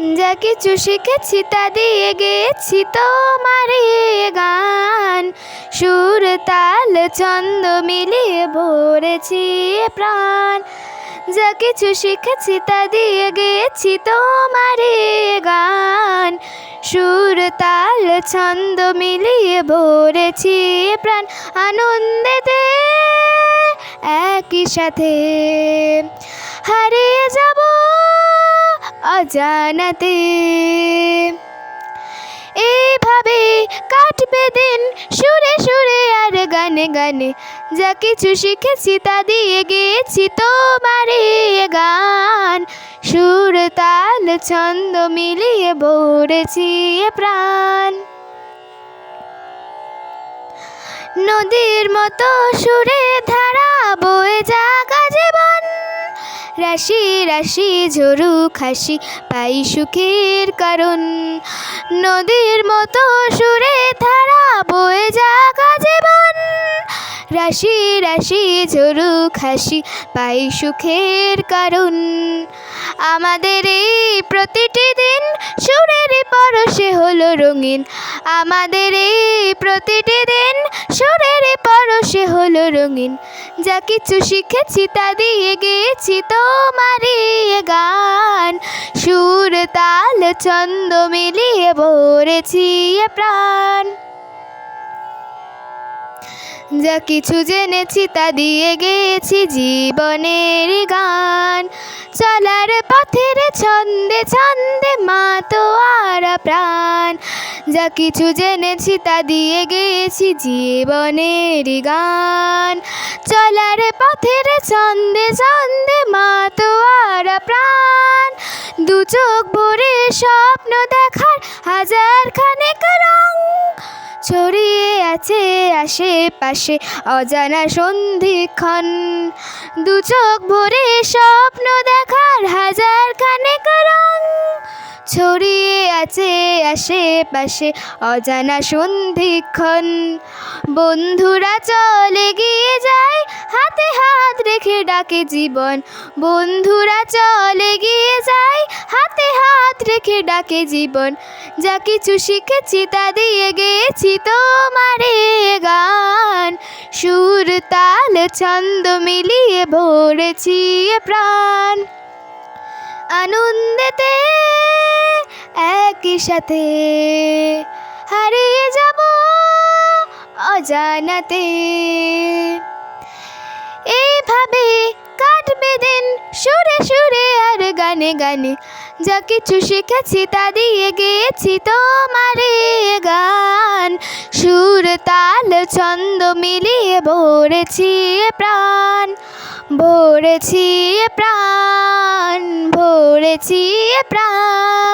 যা কিছু শিখেছি তা দিয়ে গেছি তোমারে গান। সুর, তাল, ছন্দ মিলিয়ে ভরেছি প্রাণ। যা কিছু শিখেছি তা দিয়ে গেছি তোমারে গান। সুর, তাল, ছন্দ মিলিয়ে ভরেছি প্রাণ। আনন্দেতে একই সাথে হারিয়ে যাব অজানাতে। এইভাবে কাটবে দিন সুরে সুরে আর গানে গানে। যা কিছু শিখেছি তা দিয়ে গেছি তোমারে গান। সুর, তাল, ছন্দ মিলিয়ে ভরেছি প্রাণ। নদীর মতো সুরে ধারা বয়ে জীবন রাশি রাশি ঝরুক হাসি পাই সুখের কারণ। নদীর মতো সুরে ধারা বয়ে জাগা জীবন। রাশি রাশি ঝরুক হাসি পাই সুখের কারণ। আমাদের এই প্রতিটি দিন সুরের পরশে হলো রঙিন। আমাদের এই প্রতিটি দিন সুরের পরশে হলো রঙিন। যা কিছু শিখেছি তা দিয়ে গেছি তোমারে গান। সুর, তাল, ছন্দ মিলিয়ে ভরেছি প্রাণ। যা কিছু জেনেছি তা দিয়ে গেছি জীবনের গান। চলার পথের ছন্দে ছন্দে মা তো আর প্রাণ। যা কিছু জেনেছি তা দিয়ে গেছি জীবনের গান। চলার পথের ছন্দে ছন্দে মা তো আর প্রাণ। দু চোখ ভরে স্বপ্ন দেখার হাজার খানেক রং। ছড়িয়ে আছে আশেপাশে অজানা সন্ধিক্ষণ দু চোখ ভরে স্বপ্ন দেখার হাজার খানেক রং। ছড়িয়ে আছে আশেপাশে অজানা সন্ধিক্ষণ। বন্ধুরা চলে গিয়ে যায়, হাতে হাত রেখে ডাকে জীবন। বন্ধুরা চলে গিয়ে যায়, হাতে হাত রেখে ডাকে জীবন। যা কিছু শিখেছি তা দিয়ে গেছি তোমারে গান। সুর, তাল, ছন্দ মিলিয়ে ভরেছি প্রাণ। আনন্দেতে একই সাথে হারিয়ে যাব অজানাতে। এইভাবে কাটবে দিন সুরে সুরে আর গানে গানে। যা কিছু শিখেছি তা দিয়ে গেছি তোমারে গান। সুর, তাল, ছন্দ মিলিয়ে ভরেছি প্রাণ ভরেছি প্রাণ ভরেছি প্রাণ।